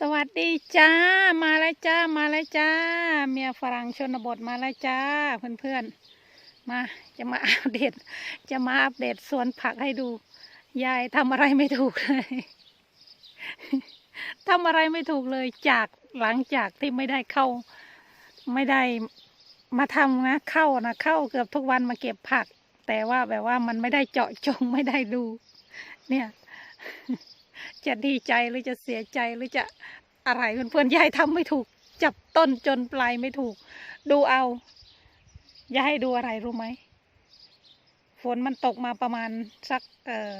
สวัสดีจ้า มาแล้วจ้า มาแล้วจ้า เมียฝรั่งชนบทมาแล้วจ้าเพื่อนๆ มาจะมาอัปเดต จะมาอัปเดตสวนผักให้ดู ยายทำอะไรไม่ถูกเลยทำอะไรไม่ถูกเลยจากหลังจากที่ไม่ได้เข้า ไม่ได้มาทำนะเข้านะเข้าเกือบทุกวันมาเก็บผัก แต่ว่าแบบว่ามันไม่ได้เจาะจงไม่ได้ดู เนี่ย จะดีใจหรือจะเสียใจหรือจะอะไรเพื่อนๆยายทำไม่ถูก จับต้นจนปลายไม่ถูก ดูเอายายให้ดูอะไรรู้ไหมฝนมันตกมาประมาณสักเออ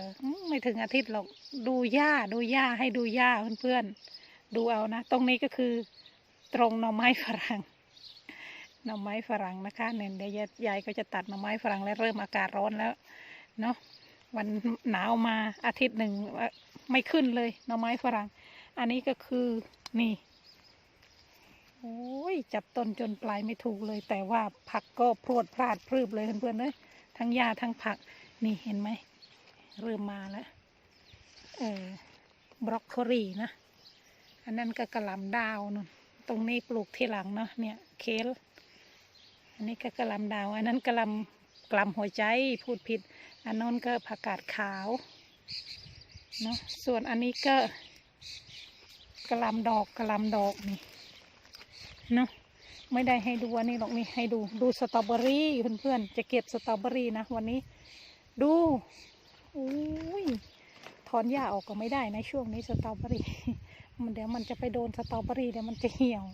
ไม่ถึงอาทิตย์หรอก ดูหญ้าดูหญ้าให้ดูหญ้าเพื่อนๆดูเอานะ ตรงนี้ก็คือตรงหน่อไม้ฝรั่งหน่อไม้ฝรั่งนะคะเนี่ยเดี๋ยวยายก็จะตัดหน่อไม้ฝรั่งแล้วเริ่มอากาศร้อนแล้วเนาะวันหนาวมาอาทิตย์หนึ่งว่า ไม่ขึ้นเลยหน่อไม้ฝรั่ง อันนี้ก็คือนี่โอ้ยจับต้นจนปลายไม่ถูกเลย แต่ว่าผักก็พรวดพลาดพรืบเลยเพื่อนๆเลยทั้งหญ้าทั้งผัก นี่เห็นไหมเริ่มมาแล้วเออบรอกโคลีนะ อันนั้นก็กระหล่ำดาวนู่นตรงนี้ปลูกทีหลังเนาะเนี่ยเคลอันนี้ก็กระหลำดาว อันนั้นกระหลำกลำหัวใจพูดผิด อันนั้นก็ผักกาดขาว นาะส่วนอันนี้ก็กระลำดอกกระลำดอกนี่เนาะไม่ได้ให้ดูอันนี้หรอกนี่ให้ดูดูสตรอเบอรี่เพื่อนๆจะเก็บสตรอเบอรี่นะวันนี้ ดูอุ้ยถอนหญ้าออกก็ไม่ได้ในะช่วงนี้สตรอเบอรี่มันเดี๋ยวมันจะไปโดนสตรอเบอรี่เดี๋ยวมันจะเหี่ยว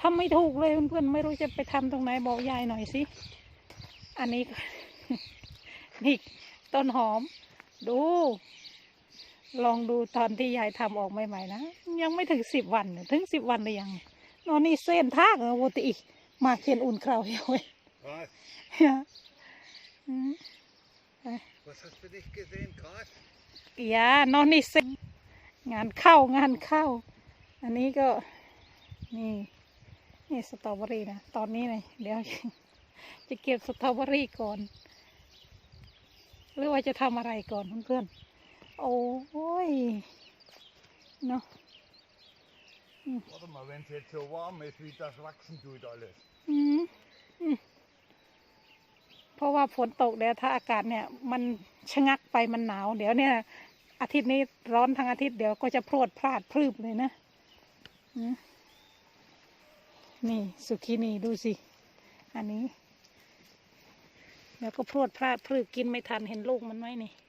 ทำไม่ถูกเลยเพื่อนๆไม่รู้จะไปทำตรงไหนบอกยายหน่อยสิอันนี้นี่ต้นหอม ดู ลองดูตอนที่ยายทำออกใหม่ๆนะ ยังไม่ถึงสิบวันเนี่ยถึงสิบวันเลยยังนอนนี่เส้นทากอะโวติอีกมาเขียนอุ่นคราวเดียวเว้ย Was? อืม Was hast du nicht gesehen, Gras? อย่านอนนี่เส้นงานเข้างานเข้า อันนี้ก็นี่นี่สตรอเบอรี่นะ ตอนนี้เลยเดี๋ยวจะเก็บสตรอเบอรี่ก่อน หรือว่าจะทำอะไรก่อนเพื่อนๆ โอ้ยเนาะ Warte mal, wenn es jetzt so warm ist, wie das wachsen tut alles. อืมอืมเพราะว่าฝนตกเดี๋ยวถ้าอากาศเนี่ย มันชะงักไปมันหนาว เดี๋ยวเนี่ย อาทิตย์นี้ร้อนทั้งอาทิตย์เดี๋ยวก็จะโพรดพลาดพรืบเลยนะอืมนี่สุขีนีดูสิ อันนี้เดี๋ยวก็โพรดพลาดพรืบกินไม่ทันเห็นลูกมันไหมนี่นี่อืมอืม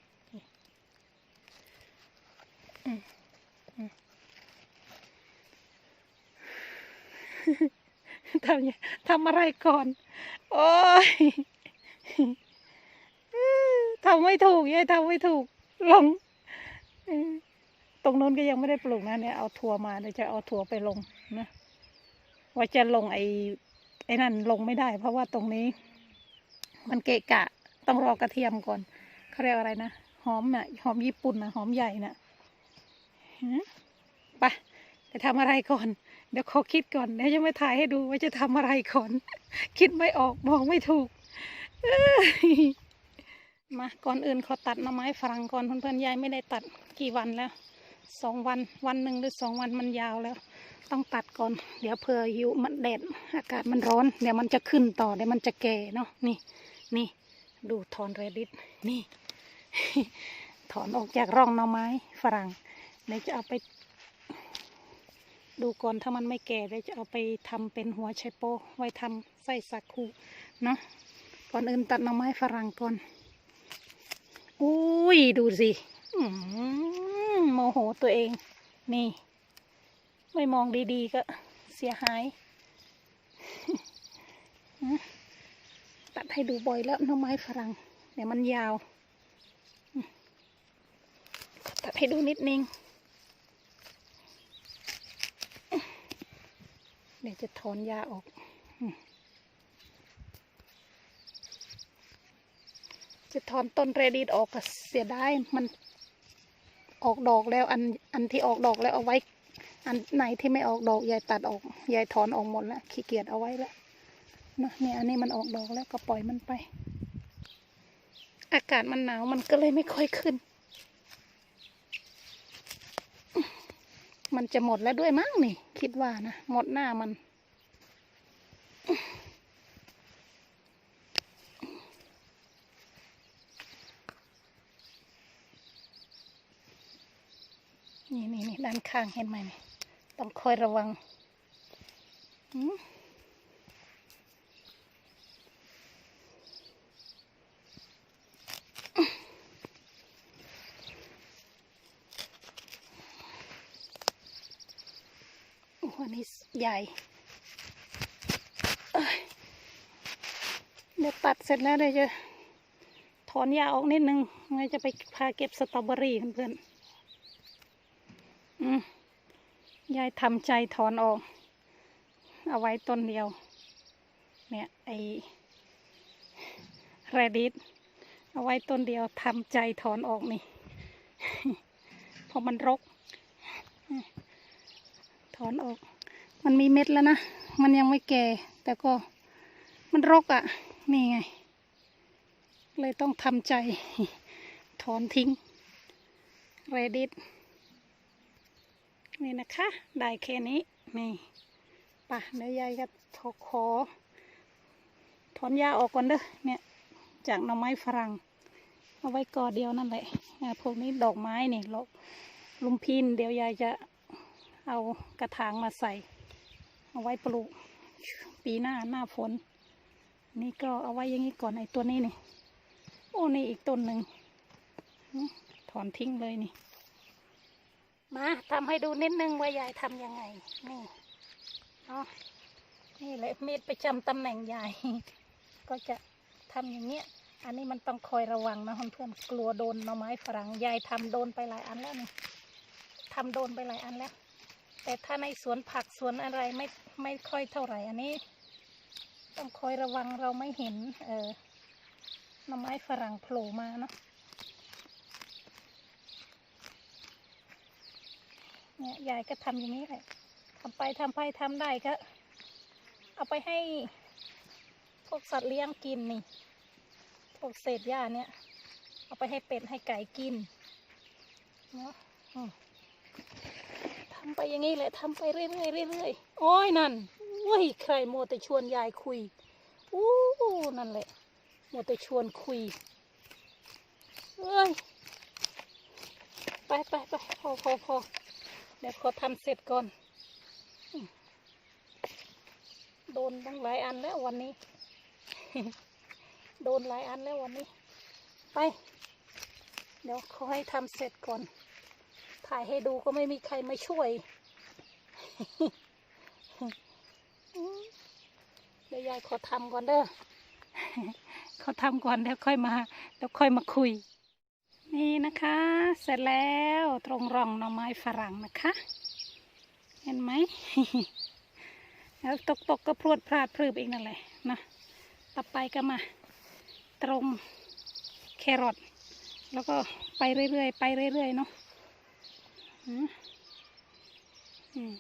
ทำยังทำอะไรก่อน โอ้ยทำไม่ถูกยายทำไม่ถูก ลง ตรงนู้นก็ยังไม่ได้ปลูกนะเนี่ย เอาถั่วมาเดี๋ยวจะเอาถั่วไปลงนะ ว่าจะลงไอ้ไอ้นั่นลงไม่ได้ เพราะว่าตรงนี้ มันเกะกะ ต้องรอกระเทียมก่อนเขาเรียกอะไรนะ หอมน่ะ หอมญี่ปุ่นนะหอมใหญ่น่ะฮะ ไปไปทำอะไรก่อน เดี๋ยวขอคิดก่อนเดี๋ยวจะไม่ถ่ายให้ดูว่าจะทำอะไรก่อน คิดไม่ออกมองไม่ถูกมาก่อนอื่นขอตัดหน่อไม้ฝรั่งก่อนเพื่อนๆยายไม่ได้ตัดกี่วันแล้วสองวันวันหนึ่งหรือสองวันมันยาวแล้ว ต้องตัดก่อน เดี๋ยวเผื่อยูมันแดดอากาศมันร้อน เดี๋ยวมันจะขึ้นต่อเดี๋ยวมันจะแก่เนาะนี่นี่ดูถอนเรดิตนี่ ถอนออกจากร่องหน่อไม้ฝรั่ง เดี๋ยวจะเอาไป ดูก่อนถ้ามันไม่แก่เดี๋ยวจะเอาไปทำเป็นหัวไชโป ไว้ทำไส้สักคูเนาะก่อนอื่นตัดหน่อไม้ฝรั่งก่อนอุ้ยดูสิโมโหตัวเอง นี่ ไม่มองดีๆก็เสียหาย ตัดให้ดูบ่อยแล้วหน่อไม้ฝรั่ง เดี๋ยวมันยาว ตัดให้ดูนิดนึง ดี๋ยวจะถอนยาออก จะถอนต้นเรดิตออกก็เสียดายมันออกดอกแล้วอันอันที่ออกดอกแล้วเอาไว้ อันไหนที่ไม่ออกดอกยายตัดออกยายถอนออกหมดแล้วขี้เกียจเอาไว้แล้วนะเนี่ยอันนี้มันออกดอกแล้วก็ปล่อยมันไป อากาศมันหนาวมันก็เลยไม่ค่อยขึ้น มันจะหมดแล้วด้วยมั้งนี่ คิดว่านะ หมดหน้ามัน นี่นี่นี่ด้านข้างเห็นไหมนี่ ต้องคอยระวัง อืมโอ้โหอันนี้ ใหญ่เดี๋ยวตัดเสร็จแล้วเดี๋ยวจะถอนหญ้าออกนิดนึงไงจะไปพาเก็บสตรอเบอรี่เพื่อนๆอืมยายทำใจถอนออก เอาไว้ต้นเดียว เนี่ยไอแรดิตเอาไว้ต้นเดียวทำใจถอนออกนี่เพราะมันรกถอนออก มันมีเม็ดแล้วนะ มันยังไม่แก่ แต่ก็มันรกอะ่ะ นี่ไง เลยต้องทำใจ ถอนทิ้ง เรดิตนี่นะคะ ได้แค่นี้ นี่ป่ะเดี๋ยวยายจะทอขอ ถอนหญ้าออกก่อนเด้อ เนี่ย จากหน่อไม้ฝรั่ง เอาไว้กอเดียวนั่นแหละพวกนี้ดอกไม้นี่ลุมพิน เดี๋ยวยายจะเอากระถางมาใส่ เอาไว้ปลูกปีหน้าหน้าฝน นี่ก็เอาไว้อย่างนี้ก่อนไอ้ตัวนี้นี่ โอ้นี่อีกต้นหนึ่งถอนทิ้งเลยนี่ มาทำให้ดูนิดนึงว่ายายทำยังไง นี่เนาะนี่แหละมีดประจำตำแหน่งยาย ก็จะทำอย่างเงี้ย อันนี้มันต้องคอยระวังนะเพื่อนๆกลัวโดนหน่อไม้ฝรั่งยายทำโดนไปหลายอันแล้วนี่ทำโดนไปหลายอันแล้ว แต่ถ้าในสวนผักสวนอะไรไม่ไม่ค่อยเท่าไหร่อันนี้ ต้องคอยระวังเราไม่เห็น เออหน่อไม้ฝรั่งโผล่มาเนาะเนี่ยยายก็ทำอย่างนี้แหละทำไปทำไปทำได้ก็ เอาไปให้พวกสัตว์เลี้ยงกินนี่ พวกเศษหญ้าเนี่ย เอาไปให้เป็ดให้ไก่กินเนาะอืม ทำไปอย่างนี้แหละทำไปเรื่อยๆเรื่อยๆโอ้ยนั่นโอ้ยใครโมวแต่ชวนยายคุยอู้นั่นแหละโมวแต่ชวนคุยเอ้ยไปไปไปพอพอพอเดี๋ยวขอทำเสร็จก่อน โดนตั้งหลายอันแล้ววันนี้ โดนหลายอันแล้ววันนี้ ไป เดี๋ยวขอให้ทำเสร็จก่อน ถ่ายให้ดูก็ไม่มีใครมาช่วย เดี๋ยวยายขอทำก่อนเด้อขอทำก่อนเดี๋ยวค่อยมาเดี๋ยวค่อยมาคุย นี่นะคะ เสร็จแล้วตรงร่องหน่อไม้ฝรั่งนะคะ เห็นไหมแล้วตกตกๆก็พรวดพลาดพรืบอีกนั่นแหละนะต่อไปก็มา ตรงแครอทแล้วก็ไปเรื่อยๆไปเรื่อยๆเนาะ อืมอืม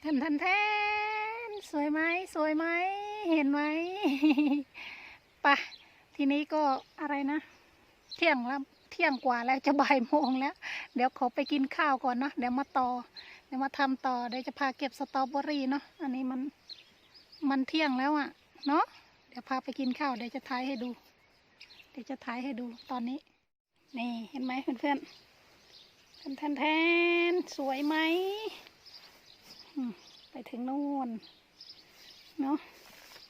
แทนแทนแทนสวยไหมสวยไหม เห็นไหมปะทีนี้ก็อะไรนะ เที่ยงแล้วเที่ยงกว่าแล้วจะบ่ายโมงแล้ว เดี๋ยวขอไปกินข้าวก่อนเนาะเดี๋ยวมาต่อ เดี๋ยวมาทำต่อเดี๋ยวจะพาเก็บสตรอเบอรี่เนาะอันนี้มันมันเที่ยงแล้วอะ่ะ เนาะเดี๋ยวพาไปกินข้าวเดี๋ยวจะถ่ายให้ดู เดี๋ยวจะถ่ายให้ดูตอนนี้ นี่เห็นไหมเพื่อนๆแทนแทนแทนสวยไหมไปถึงนู่นเนาะ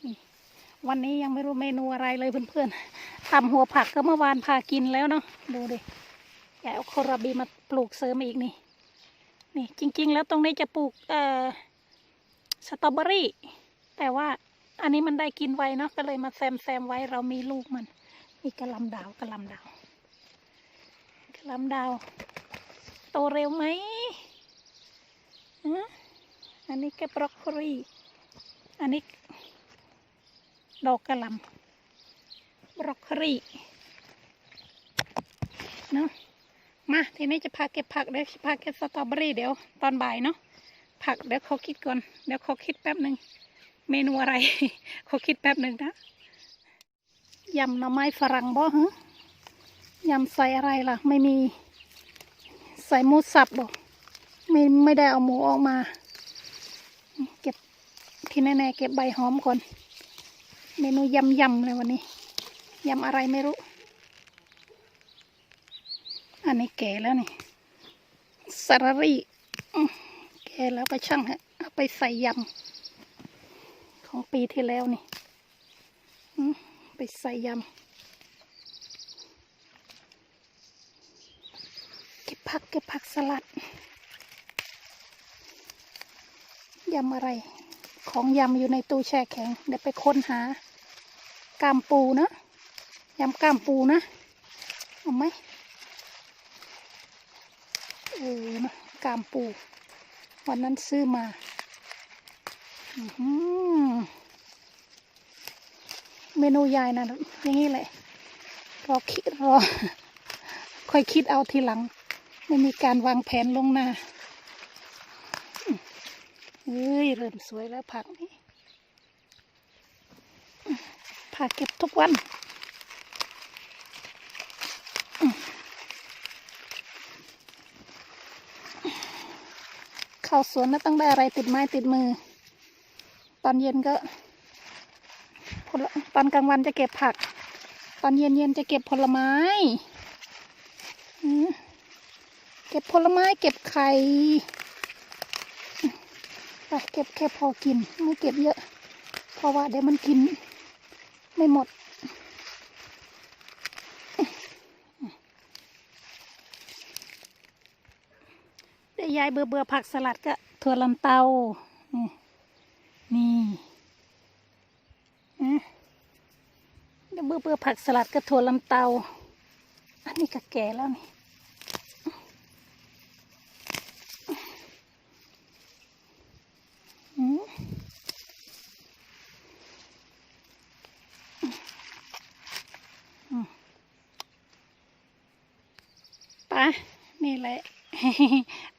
นี่วันนี้ยังไม่รู้เมนูอะไรเลยเพื่อนๆตำหัวผักก็เมื่อวานพากินแล้วเนาะดูดิอยากเอาโคราบีมาปลูกเสริมอีกนี่นี่จริง ๆ แล้วตรงนี้จะปลูกเอ่อสตรอเบอรี่ แต่ว่าอันนี้มันได้กินไวเนาะก็เลยมาแซมแซมไว้เรามีลูกมัน มีกระลำดาวกระลำดาว ลำดาว โตเร็วไหมอันนี้ก็บรอกโคลีอันนี้ ดอกกระหลำบรอกโคลีเนาะมาทีนี้จะพาเก็บผักเดี๋ยวพาเก็บสตรอเบอรี่เดี๋ยวตอนบ่ายเนาะผักเดี๋ยวเขาคิดก่อนเดี๋ยวเขาคิดแป๊บหนึ่งเมนูอะไรเขาคิดแป๊บหนึ่งนะยำหน่อไม้ฝรั่งบ่ฮะ ยำใส่อะไรล่ะ ไม่มี ใส่หมูสับบอกไม่ไม่ได้เอาหมูออกมา เก็บที่แน่ๆเก็บใบหอมก่อน เมนูยำยำๆเลยวันนี้ยำอะไรไม่รู้ อันนี้แก่แล้วนี่สารารีแก่แล้วก็ช่างฮะเอาไปใส่ยำของปีที่แล้วนี่ไปใส่ยำเก็บ ผักเก็บผักสลัดยำอะไร ของยำอยู่ในตู้แช่แข็ง เดี๋ยวไปค้นหากามปูนะยำกามปูนะ เอาไหมเออนะกามปู วันนั้นซื้อมาเมนูยายนะอย่างนี้แหละรอคิดรอค่อยคิดเอาทีหลัง ไม่มีการวางแผนลงหน้าเอ้ยเริ่มสวยแล้วผักนี่ผักเก็บทุกวันเข้าสวนแล้วต้องได้อะไรติดไม้ติดมือ ตอนเย็นก็ผลตอนกลางวันจะเก็บผัก ตอนเย็นเย็นจะเก็บผลไม้อื ก็บผลไม้เก็บไข่ไปเก็บแค่พอกินไม่เก็บเยอะ เพราะว่าเดี๋ยวมันกิน ไม่หมดเดี๋ยวยายเบื่อเบื่อผักสลัดก็ถั่วลันเตา นี่นี่นะเดี๋ยวเบื่อเบื่อผักสลัดก็ถั่วลันเตา อันนี้ก็แก่แล้วนี่ อืมอืมไป นี่แหละ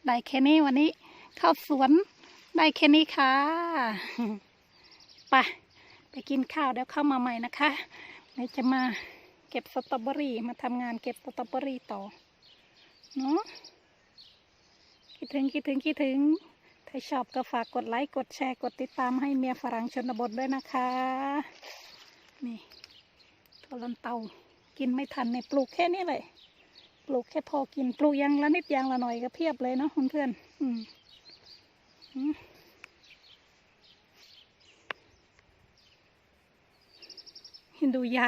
ได้แค่นี้วันนี้ เข้าสวน ได้แค่นี้ค่ะไปไปกินข้าวเดี๋ยวเข้ามาใหม่นะคะเดี๋ยวจะมาเก็บสตรอเบอรี่มาทำงานเก็บสตรอเบอรี่ต่อเนาะคิดถึงคิดถึงคิดถึงถ้าชอบก็ฝากกดไลค์กดแชร์กดติดตามให้เมียฝรั่งชนบทด้วยนะคะ นี่ถั่วลันเตากินไม่ทันในยปลูกแค่นี้เลย ปลูกแค่พอกินปลูกยังละนิดยังละหน่อยก็เพียบเลยเนาะเพื่อนๆอืมฮินดูยา